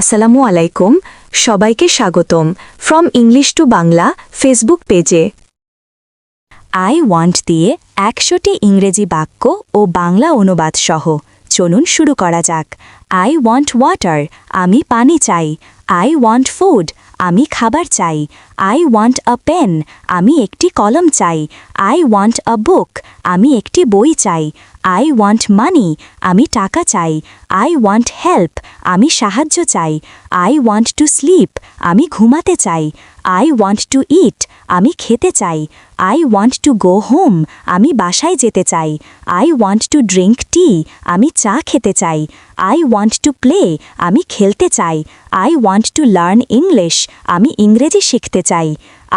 আসসালামু আলাইকুম, সবাইকে স্বাগতম from English to Bangla Facebook পেজে আই ওয়ান্ট দিয়ে একশোটি ইংরেজি বাক্য ও বাংলা অনুবাদ সহ। চলুন শুরু করা যাক। আই ওয়ান্ট ওয়াটার আমি পানি চাই। আই ওয়ান্ট ফুড আমি খাবার চাই। আই ওয়ান্ট আ পেন আমি একটি কলম চাই। আই ওয়ান্ট আ বুক আমি একটি বই চাই। আই ওয়ান্ট মানি আমি টাকা চাই। আই ওয়ান্ট হেল্প আমি সাহায্য চাই। আই ওয়ান্ট টু স্লিপ আমি ঘুমাতে চাই। আই ওয়ান্ট টু ইট আমি খেতে চাই। I want to go home আমি বাসায় যেতে চাই। I want to drink tea আমি চা খেতে চাই। আই ওয়ান্ট টু প্লে আমি খেলতে চাই। I want to learn English আমি ইংরেজি শিখতে চাই।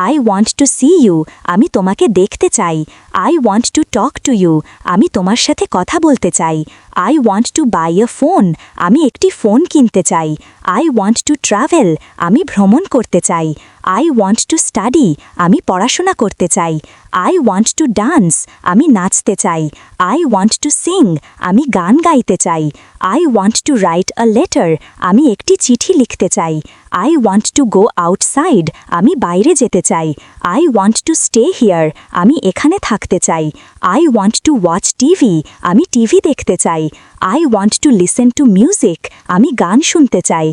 I want to see you আমি তোমাকে দেখতে চাই। I want to talk to you আমি তোমার সাথে কথা বলতে চাই। I want to buy a phone আমি একটি ফোন কিনতে চাই। আই ওয়ান্ট টু ট্রাভেল আমি ভ্রমণ করতে চাই। আই ওয়ান্ট টু স্টাডি আমি পড়াশোনা করতে চাই। আই ওয়ান্ট টু ডান্স আমি নাচতে চাই। আই ওয়ান্ট টু সিং আমি গান গাইতে চাই। I want to write a letter আমি একটি চিঠি লিখতে চাই। I want to go outside আমি বাইরে যেতে চাই। I want to stay here আমি এখানে থাকতে চাই। I want to watch TV আমি টিভি দেখতে চাই। I want to listen to music আমি গান শুনতে চাই।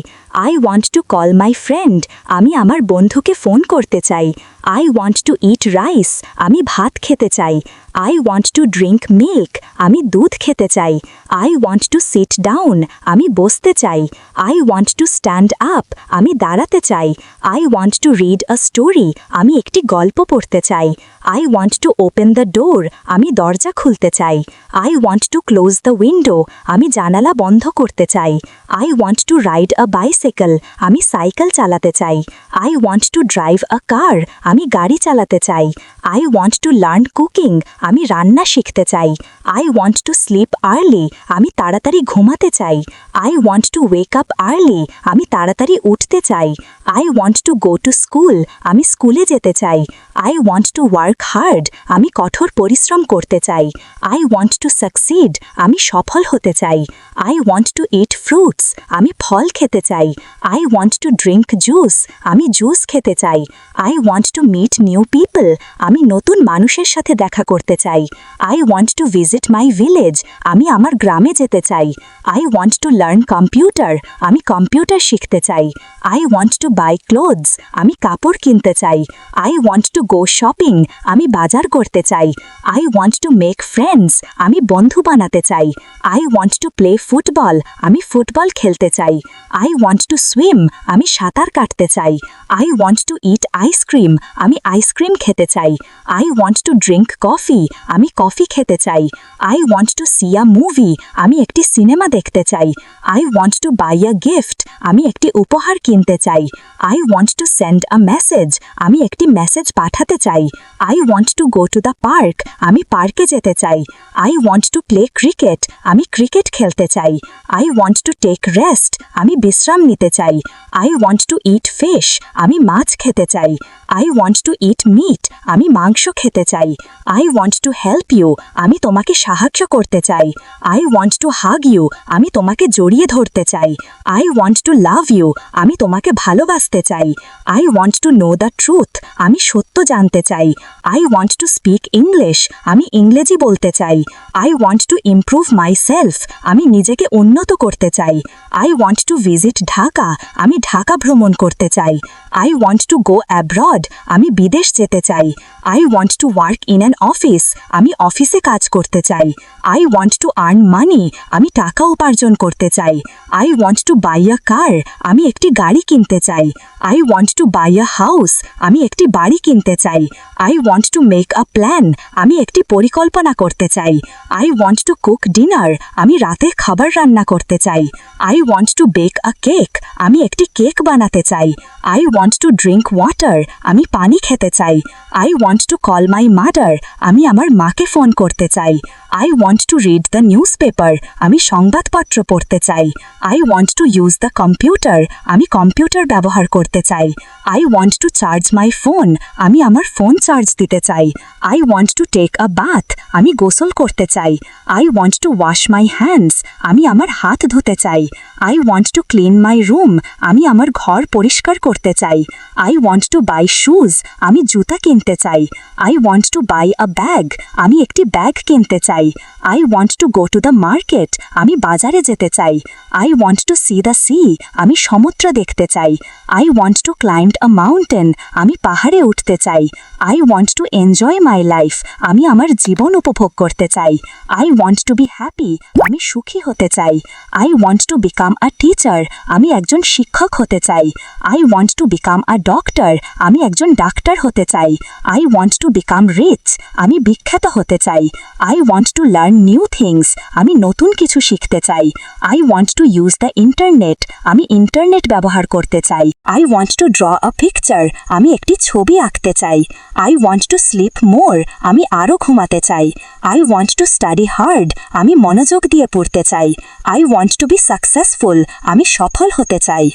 I want to call my friend আমি আমার বন্ধুকে ফোন করতে চাই। I want to eat rice আমি ভাত খেতে চাই। I want to drink milk আমি দুধ খেতে চাই। I want to sit down আমি বসতে চাই। I want to stand up আমি দাঁড়াতে চাই। I want to read a story আমি একটি গল্প পড়তে চাই। I want to open the door আমি দরজা খুলতে চাই। I want to close the window আমি জানালা বন্ধ করতে চাই। I want to ride a bicycle আমি সাইকেল চালাতে চাই। I want to drive a car আমি গাড়ি চালাতে চাই। I want to learn cooking আমি রান্না শিখতে চাই। I want to sleep early আমি তাড়াতাড়ি ঘুমাতে চাই। I want to wake up early আমি তাড়াতাড়ি উঠতে চাই। I want to go to school আমি স্কুলে যেতে চাই। I want to work hard আমি কঠোর পরিশ্রম করতে চাই। আই ওয়ান্ট টু সাকসিড আমি সফল হতে চাই। I want to eat fruits আমি ফল খেতে চাই। I want to drink juice আমি জুস খেতে চাই। I want to meet new people আমি নতুন মানুষের সাথে দেখা করতে চাই। I want to visit my village আমি আমার গ্রামে যেতে চাই। I want to learn computer আমি কম্পিউটার শিখতে চাই। I want to buy clothes আমি কাপড় কিনতে চাই। I want to go shopping আমি বাজার করতে চাই। I want to make friends আমি বন্ধু বানাতে চাই। I want to play football আমি ফুটবল খেলতে চাই। আই ওয়ান্ট টু সুইম আমি সাঁতার কাটতে চাই। I want to eat ice cream আমি আইসক্রিম খেতে চাই। I want to drink coffee আমি কফি খেতে চাই। I want to see a movie আমি একটি সিনেমা দেখতে চাই। I want to buy a gift আমি একটি উপহার কিনতে চাই। I want to send a message আমি একটি মেসেজ পাঠাতে চাই। I want to go to the park আমি পার্কে যেতে চাই। I want to play cricket আমি ক্রিকেট খেলতে চাই। I want to take rest আমি বিশ্রাম নিতে চাই। I want to eat fish আমি মাছ খেতে চাই। I want to eat meat আমি মাংস খেতে চাই। I want to help you আমি তোমাকে সাহায্য করতে চাই। I want to hug you আমি তোমাকে জড়িয়ে ধরতে চাই। I want to love you আমি তোমাকে ভালোবাসতে চাই। I want to know the truth আমি সত্য জানতে চাই। I want to speak English আমি ইংরেজি বলতে চাই। I want to improve myself আমি নিজেকে উন্নত করতে চাই। I want to visit Dhaka. আমি ঢাকা ভ্রমণ করতে চাই। I want to go abroad আমি বিদেশ যেতে চাই। I want to work in an office আমি অফিসে কাজ করতে চাই। I want to earn money আমি টাকা উপার্জন করতে চাই। I want to buy a car আমি একটি গাড়ি কিনতে চাই। I want to buy a house আমি একটি বাড়ি কিনতে চাই। I want to make a plan আমি একটি পরিকল্পনা করতে চাই। I want to cook dinner আমি রাতে খাবার রান্না করতে চাই। I want to bake a cake আমি একটি কেক বানাতে চাই। I want to drink water আমি পানি খেতে চাই। I want to call my mother আমি আমার মাকে ফোন করতে চাই। I want to read the newspaper আমি সংবাদপত্র পড়তে চাই। I want to use the computer আমি কম্পিউটার ব্যবহার করতে চাই। I want to charge my phone আমি আমার ফোন চার্জ দিতে চাই। I want to take a bath আমি গোসল করতে চাই। I want to wash my hands আমি আমার হাত ধুতে চাই। I want to clean my room আমি আমার ঘর পরিষ্কার করতে চাই। I want to buy shoes আমি জুতা কিনতে চাই। I want to buy a bag আমি একটি ব্যাগ কিনতে চাই। I want to go to the market আমি বাজারে যেতে চাই। I want to see the sea আমি সমুদ্র দেখতে চাই। I want to climb a mountain আমি পাহাড়ে উঠতে চাই। I want to enjoy my life আমি আমার জীবন উপভোগ করতে চাই। I want to be happy আমি সুখী হতে চাই। I want to become a teacher আমি একজন শিক্ষক হতে চাই। I want to become a doctor আমি একজন ডাক্তার হতে চাই। I want to become rich আমি বিখ্যাত হতে চাই। I want to learn new things আমি নতুন কিছু শিখতে চাই। I want to use the internet আমি ইন্টারনেট ব্যবহার করতে চাই। I want to draw a picture আমি একটি ছবি আঁকতে চাই। I want to sleep more আমি আরও ঘুমাতে চাই। I want to study hard আমি মনোযোগ দিয়ে পড়তে চাই। I want to be successful আমি সফল হতে চাই।